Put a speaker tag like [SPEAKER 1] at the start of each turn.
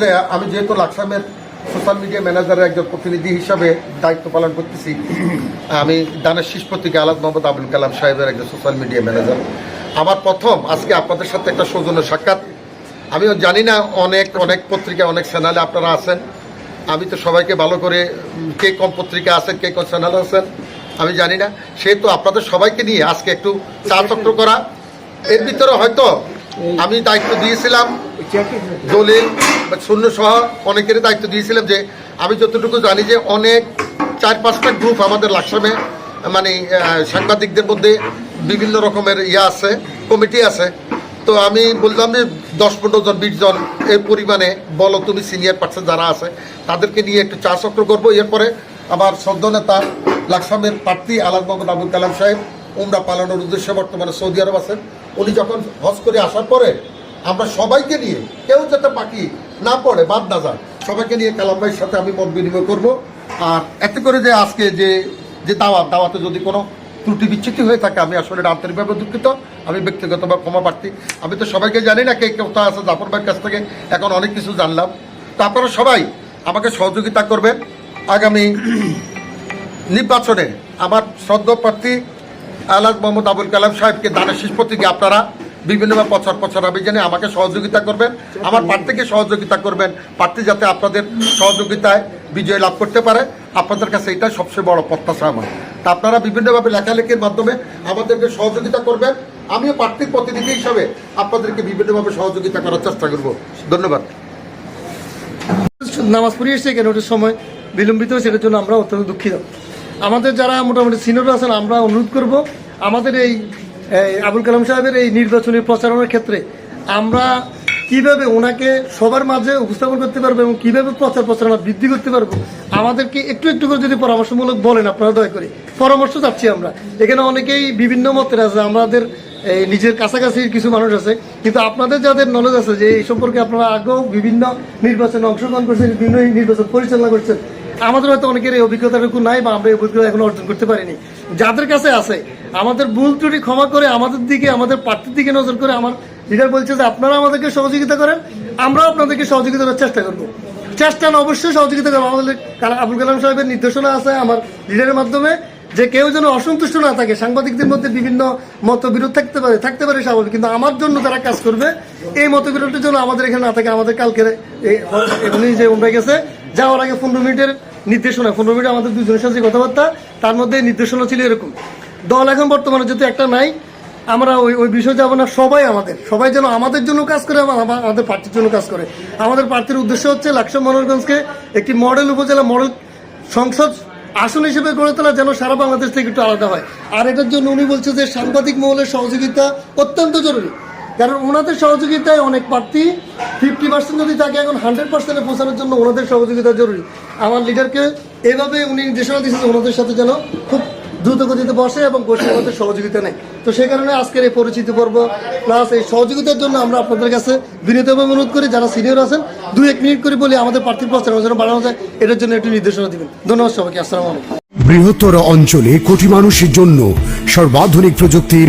[SPEAKER 1] যে আমি যেহেতু লাকসামের সোশ্যাল মিডিয়া ম্যানেজারের একজন প্রতিনিধি হিসাবে দায়িত্ব পালন করতেছি, আমি দানের শীষ পত্রিকা আলাদ মোহাম্মদ আবুল কালাম সাহেবের একজন সোশ্যাল মিডিয়া ম্যানেজার। আমার প্রথম আজকে আপনাদের সাথে একটা সৌজন্য সাক্ষাৎ। আমিও জানি না, অনেক অনেক পত্রিকা, অনেক চ্যানেলে আপনারা আছেন। আমি তো সবাইকে ভালো করে কে কম পত্রিকা আছেন, কে কোন চ্যানেল আছেন, আমি জানি না। সেহেতু আপনাদের সবাইকে নিয়ে আজকে একটু চা চক্র করা। এর ভিতরে হয়তো আমি দায়িত্ব দিয়েছিলাম দলিল, শূন্য সহ অনেকের দায়িত্ব দিয়েছিলাম যে আমি যতটুকু জানি যে অনেক, চার পাঁচটা গ্রুপ আমাদের লাকসামে মানে সাংবাদিকদের মধ্যে বিভিন্ন রকমের ইয়ে আছে, কমিটি আছে। তো আমি বললাম যে দশ পনেরো জন, বিশ জন এই পরিমাণে বলো তুমি সিনিয়র পার্সন যারা আছে, তাদেরকে নিয়ে একটু চা চক্র করব। এরপরে আমার সদ্য নেতা লাকসামের প্রার্থী আলাদ মোহাম্মদ আবুল কালাম সাহেব, উমরা পালনের উদ্দেশ্যে বর্তমানে সৌদি আরব আছেন। উনি যখন হজ করে আসার পরে আমরা সবাইকে নিয়ে, কেউ যাতে বাকি না পড়ে, বাদ না যায়, সবাইকে নিয়ে কালাম ভাইয়ের সাথে আমি মত বিনিময় করব। আর এতে করে যে আজকে যে যে দাওয়াত, দাওয়াতে যদি কোনো ত্রুটি বিচ্ছুতি হয়ে থাকে, আমি আসলে আন্তরিকভাবে দুঃখিত, আমি ব্যক্তিগতভাবে ক্ষমা প্রার্থী। আমি তো সবাইকে জানি না কে কোথায় আছে, জাফর ভাইয়ের কাছ থেকে এখন অনেক কিছু জানলাম। তো আপনারা সবাই আমাকে সহযোগিতা করবেন। আগামী নির্বাচনে আমার সদ্য প্রার্থী আলাদ মোহাম্মদ আবুল কালাম সাহেবকে দানের শীষ প্রতীকে আপনারা বিভিন্নভাবে প্রচার প্রচার অভিযানে আমাকে সহযোগিতা করবেন, আমার প্রার্থীকে সহযোগিতা করবেন। প্রার্থী যাতে আপনাদের সহযোগিতায় বিজয় লাভ করতে পারে, আপনাদের কাছে এটা সবচেয়ে বড় প্রত্যাশা আমার। তা আপনারা বিভিন্নভাবে লেখালেখির মাধ্যমে আমাদেরকে সহযোগিতা করবেন। আমিও প্রার্থীর প্রতিনিধি হিসাবে আপনাদেরকে বিভিন্নভাবে সহযোগিতা করার চেষ্টা করব। ধন্যবাদ।
[SPEAKER 2] নামাজ পড়িয়ে এসছে কেন ওটার সময় বিলম্বিত সেটার জন্য আমরা অত্যন্ত দুঃখিত। আমাদের যারা মোটামুটি সিনিয়র আছেন, আমরা অনুরোধ করব, আমাদের এই আবুল কালাম সাহেবের এই নির্বাচনী প্রচারণার ক্ষেত্রে আমরা কীভাবে ওনাকে সবার মাঝে উপস্থাপন করতে পারব এবং কীভাবে প্রচার প্রচারণা বৃদ্ধি করতে পারব, আমাদেরকে একটু একটু করে যদি পরামর্শমূলক বলেন আপনারা দয়া করে। পরামর্শ চাচ্ছি আমরা। এখানে অনেকেই বিভিন্ন মতের আছে, আমাদের নিজের কাছাকাছি কিছু মানুষ আছে, কিন্তু আপনাদের যাদের নলেজ আছে যে এই সম্পর্কে আপনারা আগেও বিভিন্ন নির্বাচনে অংশগ্রহণ করছেন, বিভিন্ন নির্বাচন পরিচালনা করছেন আমাদের হয়তো অনেকের এই অভিজ্ঞতাটুকু নাই বা আমরা এই অভিজ্ঞতা এখন অর্জন করতে পারিনি। যাদের কাছে আছে, আমাদের ভুল ত্রুটি ক্ষমা করে আমাদের দিকে, আমাদের প্রার্থীর দিকে নজর করে আমার লিডার বলছে যে, আপনারা আমাদেরকে সহযোগিতা করেন, আমরাও আপনাদেরকে সহযোগিতা করার চেষ্টা করব। চেষ্টা না, অবশ্যই সহযোগিতা করব। আমাদের আবুল কালাম সাহেবের নির্দেশনা আছে আমার লিডারের মাধ্যমে যে, কেউ যেন অসন্তুষ্ট না থাকে, সাংবাদিকদের মধ্যে বিভিন্ন মতবিরোধ থাকতে পারে থাকতে পারে স্বাভাবিক, কিন্তু আমার জন্য যারা কাজ করবে, এই মতবিরোধের জন্য আমাদের এখানে না থাকে, আমাদের কালকে এই- উনি যে উমরা গেছে, যাওয়ার আগে পনেরো মিনিটের নির্দেশনা, পনেরো মিনিট আমাদের দুজনের সাথে কথাবার্তা, তার মধ্যে নির্দেশনা ছিল এরকম। দল এখন বর্তমানে যেহেতু একটা নাই, আমরা ওই ওই বিষয়ে যাব না, সবাই আমাদের। সবাই যেন আমাদের জন্য কাজ করে আমাদের প্রার্থীর জন্য কাজ করে। আমাদের প্রার্থীর উদ্দেশ্য হচ্ছে লাকসাম মনোরগঞ্জকে একটি মডেল উপজেলা মডেল সংসদ আসন হিসেবে গড়ে তোলা, যেন সারা বাংলাদেশ থেকে একটু আলাদা হয়। আর এটার জন্য উনি বলছে যে সাংবাদিক মহলের সহযোগিতা অত্যন্ত জরুরি। কারণ ওনাদের সহযোগিতায় অনেক প্রার্থী ফিফটি পার্সেন্ট যদি থাকে, এখন হান্ড্রেড পার্সেন্টে পৌঁছানোর জন্য ওনাদের সহযোগিতা জরুরি। আমার লিডারকে এভাবে উনি নির্দেশনা দিয়েছেন ওনাদের সাথে যেন খুব দ্রুত গতিতে বসে এবং আমাদের সহযোগিতা নেয়। তো সেই কারণে আজকের এই পরিচিতি পর্ব প্লাস এই সহযোগিতার জন্য আমরা আপনাদের কাছে বিনীতভাবে অনুরোধ করি, যারা সিনিয়র আছেন দুই এক মিনিট করে বলি আমাদের প্রার্থীর প্রচারণা যেন বাড়ানো যায়, এটার জন্য একটু নির্দেশনা দিবেন। ধন্যবাদ সবাইকে, আসসালামু
[SPEAKER 3] বৃহত্তর অঞ্চলে কোটি মানুষের জন্য সর্বাধুনিক প্রযুক্তির